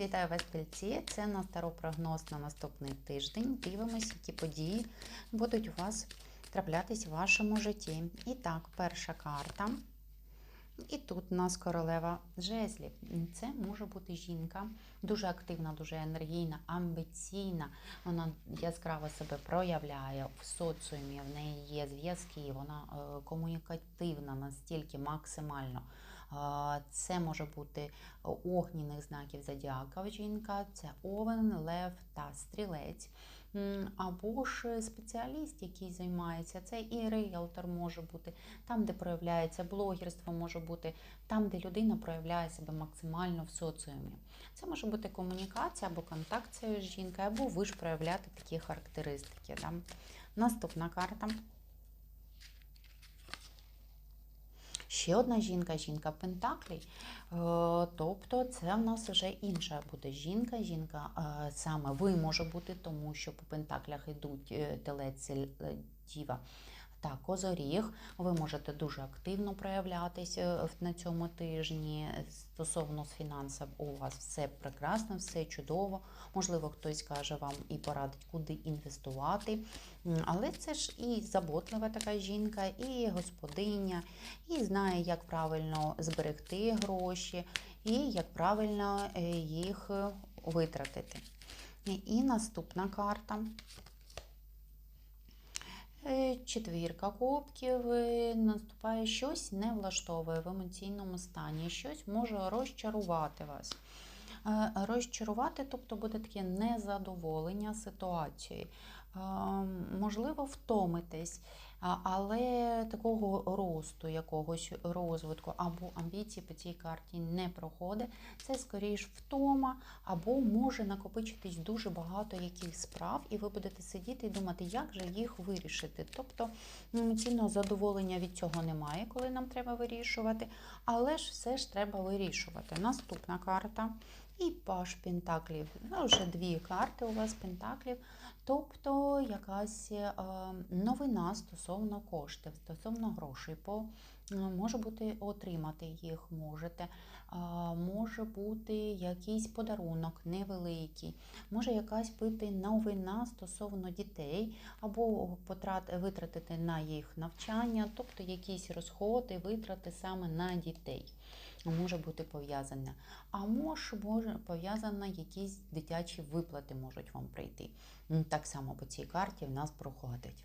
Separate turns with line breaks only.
Вітаю вас, тельці. Це на старопрогноз на наступний тиждень. Дивимось, які події будуть у вас траплятись в вашому житті. І так, перша карта. І тут у нас королева жезлів. Це може бути жінка, дуже активна, дуже енергійна, амбіційна. Вона яскраво себе проявляє в соціумі, в неї є зв'язки, вона е, комунікативна настільки максимально. Це може бути огняних знаків зодіака жінка, це овен, лев та стрілець. Або ж спеціаліст, який займається, це і ріелтор може бути, там, де проявляється блогерство, може бути там, де людина проявляє себе максимально в соціумі. Це може бути комунікація або контакт цієї жінки, або ви ж проявляти такі характеристики. Да? Наступна карта. Ще одна жінка, жінка Пентаклі. Е, Тобто це в нас вже інша буде жінка. Жінка е, саме ви може бути, тому що по Пентаклях йдуть е, телець, діва та козоріг. Ви можете дуже активно проявлятися на цьому тижні. Стосовно з фінансів, у вас все прекрасно, все чудово. Можливо, хтось каже вам і порадить, куди інвестувати. Але це ж і заботлива така жінка, і господиня, і знає, як правильно зберегти гроші, і як правильно е, їх е, витратити. І наступна карта. Е, Четвірка кубків е, наступає щось не влаштовує в емоційному стані, щось може розчарувати вас. Е, Розчарувати, тобто буде таке незадоволення ситуацією. Можливо, втомитесь, але такого росту, якогось розвитку або амбіції по цій карті не проходить. Це скоріш втома, або може накопичитись дуже багато яких справ, і ви будете сидіти і думати, як же їх вирішити. Тобто емоційного задоволення від цього немає, коли нам треба вирішувати, але ж все ж треба вирішувати. Наступна карта. І паш пентаклів. Ну, вже дві карти у вас пентаклів. Тобто якась е, новина стосовно коштів, стосовно грошей. По, е, може бути отримати їх можете. Може бути якийсь подарунок невеликий, може якась бути новина стосовно дітей, або потрат, витратити на їх навчання, тобто якісь розходи, витрати саме на дітей. Може бути пов'язане. А може, може пов'язана якісь дитячі виплати можуть вам прийти. Так само по цій карті в нас проходить.